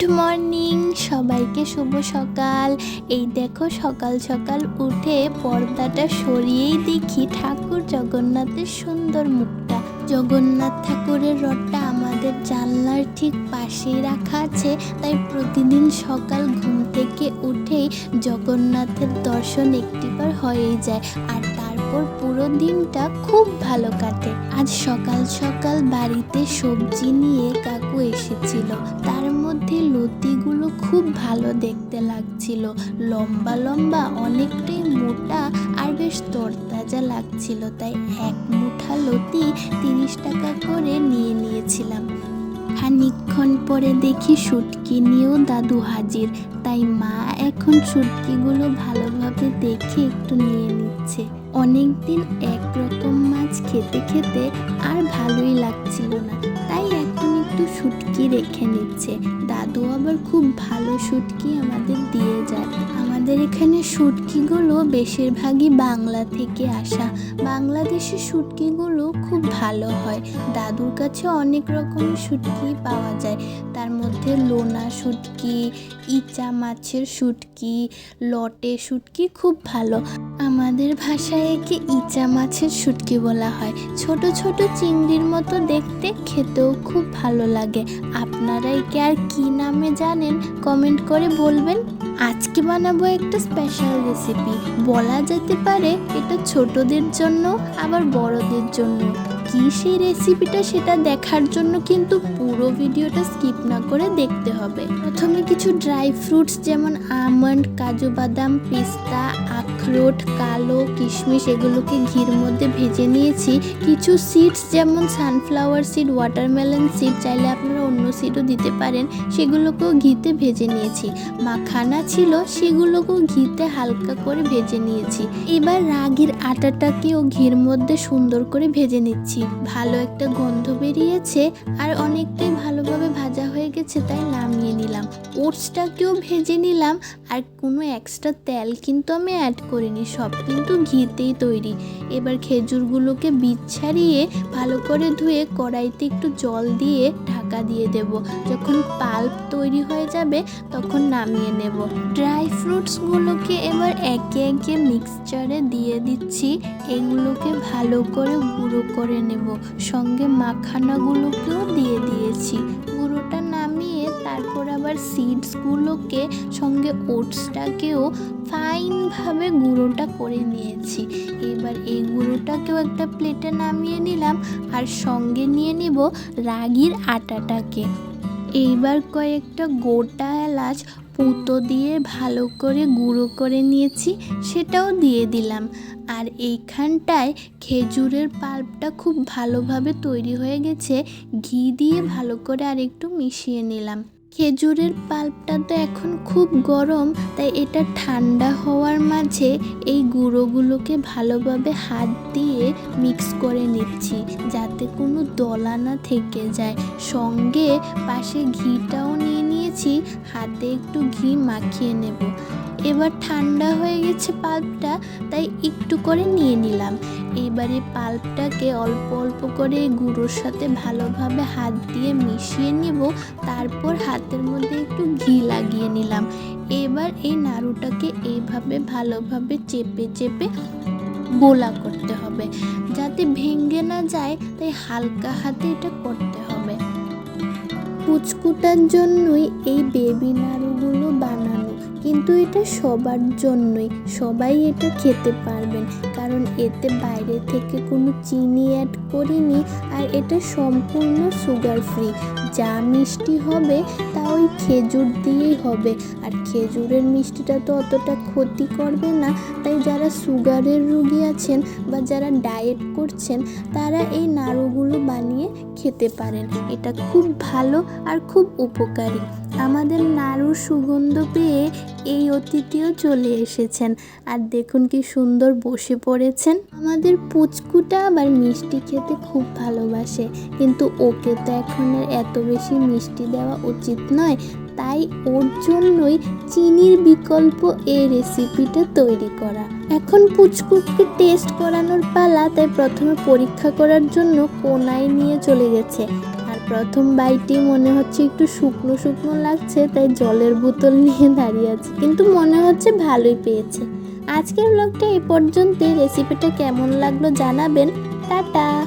Good morning সবাইকে শুভ সকাল। এই দেখো, সকাল সকাল উঠে পর্দাটা সরিয়েই দেখি ঠাকুর জগন্নাথের সুন্দর মুখটা। জগন্নাথ ঠাকুরের রথটা আমাদের জানলার ঠিক পাশেই রাখা আছে। তাই প্রতিদিন সকাল ঘুম থেকে উঠেই জগন্নাথের দর্শন একটিবার হয়েই যায়। আর তারপর পুরো দিনটা খুব ভালো কাটে। আজ সকাল সকাল বাড়িতে সবজি নিয়ে কাকু এসেছিল। তার মধ্যে লতিগুলো খুব ভালো দেখতে লাগছিল। লম্বা লম্বা, অনেকটাই মোটা আর বেশ তরতাজা লাগছিল। তাই এক মুঠা লতি তিরিশ টাকা করে নিয়ে নিয়েছিলাম। খানিকক্ষণ পরে দেখি শুটকি নিয়েও দাদু হাজির। তাই মা এখন শুটকিগুলো ভালোভাবে দেখে একটু নিয়ে নিচ্ছে। অনেকদিন একরকম মাছ খেতে খেতে আর ভালোই লাগছিল না। তাই এখন একটু শুটকি রেখে নিচ্ছে। দাদু আবার খুব ভালো শুটকি আমাদের দিয়ে যায়। আমাদের এখানে শুটকিগুলো বেশিরভাগই বাংলা থেকে আসা। বাংলাদেশের শুটকিগুলো খুব ভালো হয়। দাদুর কাছে অনেক রকমের শুটকি পাওয়া যায়। তার মধ্যে লোনা শুটকি ইচা মাছের শুটকি লটে শুটকি খুব ভালো। আমাদের ভাষায় একে ইচা মাছের শুটকি বলা হয়। ছোট ছোট চিংড়ির মতো দেখতে খেতেও খুব ভালো লাগে। আপনারা একে আর কি নামে জানেন কমেন্ট করে বলবেন। আজকে বানাবো একটা স্পেশাল রেসিপি বলা যেতে পারে এটা ছোটদের জন্য, আবার বড়দের জন্য। কি সেই রেসিপিটা সেটা দেখার জন্য কিন্তু পুরো ভিডিওটা স্কিপ না করে দেখতে হবে। প্রথমে কিছু ড্রাই ফ্রুটস যেমন আমন্ড কাজু বাদাম, পিস্তা, আখরোট, কালো, কিশমিশ এগুলোকে ঘির মধ্যে ভেজে নিয়েছি। কিছু সিডস যেমন সানফ্লাওয়ার সিড ওয়াটারমেলন সিড চাইলে আপনারা অন্য সিডও দিতে পারেন, সেগুলোকেও ঘিতে ভেজে নিয়েছি। মাখানা ছিল, সেগুলোকেও ঘিতে হালকা করে ভেজে নিয়েছি। এবার রাগির আটাটাকেও ঘির মধ্যে সুন্দর করে ভেজে নিচ্ছি। ভালো একটা গন্ধ বেরিয়েছে আর অনেকটাই ভালোভাবে ভাজা হয়ে গেছে তাই নামিয়ে নিলাম। ওটসটাকেও ভেজে নিলাম আর কোনো এক্সট্রা তেল কিন্তু আমি অ্যাড করিনি, সব কিন্তু ঘিতেই তৈরি। এবার খেজুরগুলোকে বীজ ছাড়িয়ে ভালো করে ধুয়ে কড়াইতে একটু জল দিয়ে ঢাকা দিয়ে দেব। যখন পাল্প তৈরি হয়ে যাবে, তখন নামিয়ে নেব। ড্রাই ফ্রুটসগুলোকে এবার একে একে মিক্সচারে দিয়ে দিচ্ছি। এগুলোকে ভালো করে গুঁড়ো করে নেব। সঙ্গে মাখানাগুলোকেও দিয়ে দিয়েছি। গুঁড়োটা তারপর আবার সিডসগুলোকে সঙ্গে ওটসটাকেও ফাইনভাবে গুঁড়োটা করে নিয়েছি। এবার এই গুঁড়োটাকেও একটা প্লেটে নামিয়ে নিলাম আর সঙ্গে নিয়ে নিব রাগির আটাটাকে। এইবার কয়েকটা গোটা এলাচ পুতো দিয়ে ভালো করে গুঁড়ো করে নিয়েছি, সেটাও দিয়ে দিলাম। আর এইখানটায় খেজুরের পাল্পটা খুব ভালোভাবে তৈরি হয়ে গেছে, ঘি দিয়ে ভালো করে আর একটু মিশিয়ে নিলাম। খেজুরের পাল্পটা তো এখন খুব গরম, তাই এটা ঠান্ডা হওয়ার মাঝে এই গুঁড়োগুলোকে ভালোভাবে হাত দিয়ে মিক্স করে নিচ্ছি, যাতে কোনো দলা না থেকে যায়। সঙ্গে পাশে ঘিটাও নিয়ে নিয়েছি, হাতে একটু ঘি মাখিয়ে নেব। এবার ঠান্ডা হয়ে গেছে পাল্পটা, তাই একটু করে নিয়ে নিলাম। এবারে পাল্পটাকে অল্প অল্প করে গুঁড়োর সাথে ভালোভাবে হাত দিয়ে মিশিয়ে নেব, তারপর হাতের মধ্যে একটু ঘি লাগিয়ে নিলাম। এবার এই নাড়ুটাকে এইভাবে ভালোভাবে চেপে চেপে গোলা করতে হবে। যাতে ভেঙে না যায়, তাই হালকা হাতে এটা করতে হবে। পুচকুটার জন্যই এই বেবি নাড়ুগুলো বানানো কিন্তু এটা সবার জন্যই। সবাই এটা খেতে পারবেন। কারণ এতে বাইরে থেকে কোনো চিনি অ্যাড করিনি আর এটা সম্পূর্ণ সুগার ফ্রি যা মিষ্টি হবে, তা ওই খেজুর দিয়েই হবে। আর খেজুরের মিষ্টিটা তো অতটা ক্ষতি করবে না। তাই যারা সুগারের রুগী আছেন বা যারা ডায়েট করছেন, তারা এই নাড়ুগুলো বানিয়ে খেতে পারেন। এটা খুব ভালো আর খুব উপকারী। আমাদের নাড়ুর সুগন্ধ পেয়ে এই অতিথিও চলে এসেছেন। আর দেখুন কি সুন্দর বসে পড়েছেন। আমাদের পুচকুটা আবার মিষ্টি খেতে খুব ভালোবাসে। কিন্তু ওকে তো এখন এত বেশি মিষ্টি দেওয়া উচিত নয়। তাই ওর জন্যই চিনির বিকল্প এই রেসিপিটা তৈরি করা। এখন পুচকুকে টেস্ট করানোর পালা, তাই প্রথমে পরীক্ষা করার জন্য কোনায় নিয়ে চলে গেছে। আর প্রথম বাইটি মনে হচ্ছে একটু শুকনো শুকনো লাগছে, তাই জলের বোতল নিয়ে দাঁড়িয়ে আছে। কিন্তু মনে হচ্ছে ভালোই পেয়েছে। আজকের ব্লগটা এই পর্যন্তই। রেসিপিটা কেমন লাগল জানাবেন। টাটা!